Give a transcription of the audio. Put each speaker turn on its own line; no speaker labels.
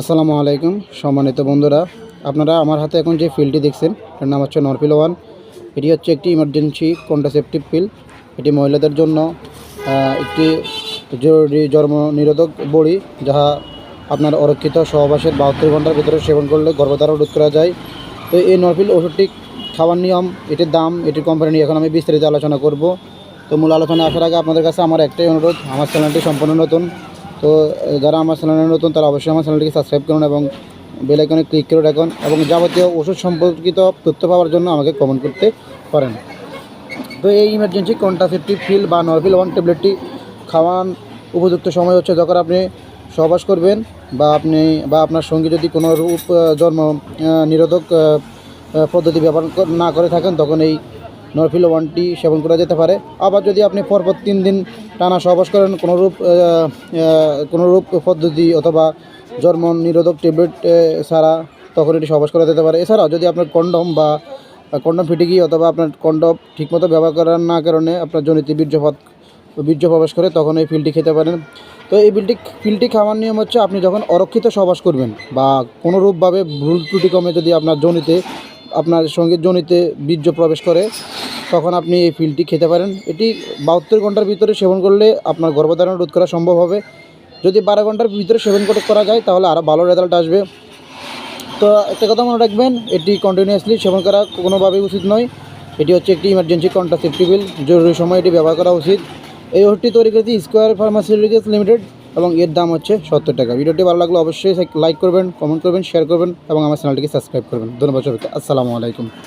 আসসালামু আলাইকুম, সম্মানিত বন্ধুরা। আপনারা আমার হাতে এখন যে ফিলটি দেখছেন, এর নাম হচ্ছে নরপিল ওয়ান এটি হচ্ছে একটি ইমার্জেন্সি কন্ট্রাসেপটিভ পিল এটি মহিলাদের জন্য একটি জরুরি জন্ম নিরোধক বড়ি, যাহা আপনার অরক্ষিত সহবাসের বাহাত্তর ঘণ্টার ভিতরে সেবন করলে গর্ভধারণ রোধ করা যায়। তো এই নরপিল ওষুধটি খাওয়ার নিয়ম, এটির দাম, এটির কোম্পানি নিয়ে এখন আমি বিস্তারিত আলোচনা করব। তো মূল আলোচনা আসার আগে আপনাদের কাছে আমার একটাই অনুরোধ, আমার চ্যানেলটি সম্পূর্ণ নতুন। তো যারা আমার চ্যানেলে নতুন, তারা অবশ্যই আমার চ্যানেলটিকে সাবস্ক্রাইব করুন এবং বেল আইকনে ক্লিক করে রাখুন এবং যাবতীয় ওষুধ সম্পর্কিত তথ্য পাওয়ার জন্য আমাকে কমেন্ট করতে পারেন। তো, এই ইমার্জেন্সি কন্ট্রাসেপটিভ ফিল বা নরপিল ওয়ান ট্যাবলেটটি খাওয়ান উপযুক্ত সময় হচ্ছে যখন আপনি সহবাস করবেন বা আপনি, বা আপনার সঙ্গে যদি কোনো রূপ জন্ম নিরোধক পদ্ধতি ব্যবহার না করে থাকেন, তখন এই নরফিল ওয়ানটি সেবন করা যেতে পারে। আবার যদি আপনি পরপর তিন দিন টানা সহবাস করেন কোনো রূপ আহ, আহ, কোনো রূপ পদ্ধতি অথবা জন্ম নিরোধক ট্যাবলেট ছাড়া তখন এটি সহবাস করা যেতে পারে। এছাড়াও যদি আপনার কন্ডম বা কন্ডম ফিটে গিয়ে অথবা আপনার কন্ডম ঠিকমতো ব্যবহার করার না কারণে আপনার জনিতে বীর্যপাত বীর্য প্রবেশ করে তখন এই পিলটি খেতে পারেন। তো এই পিলটি পিলটি খাওয়ার নিয়ম হচ্ছে আপনি যখন অরক্ষিত সহবাস করবেন বা কোনোরূপভাবে ভুল ত্রুটি কমে যদি আপনার জনিতে আপনার সঙ্গে জনিতে বীর্য প্রবেশ করে, তখন আপনি এই পিলটি খেতে পারেন। এটি বাহাত্তর ঘণ্টার ভিতরে সেবন করলে আপনার গর্ভধারণ রোধ করা সম্ভব হবে। যদি বারো ঘণ্টার ভিতরে সেবন করে যায়, তাহলে আরও ভালো রেজাল্ট আসবে। তো একটা কথা মনে রাখবেন, এটি কন্টিনিউয়াসলি সেবন করা কোনোভাবেই উচিত নয়। এটি হচ্ছে একটি ইমার্জেন্সি কন্ট্রাসেপটিভ বিল জরুরি সময় এটি ব্যবহার করা উচিত। এই ওষুধটি তৈরি করেছি স্কোয়ার ফার্মাসিউটিক্যালস লিমিটেড এবং এর দাম হচ্ছে সত্তর টাকা। ভিডিওটি ভালো লাগলে অবশ্যই লাইক করবেন কমেন্ট করবেন শেয়ার করবেন এবং আমার চ্যানেলটিকে সাবস্ক্রাইব করবেন। ধন্যবাদ সবাইকে। আসসালামু আলাইকুম।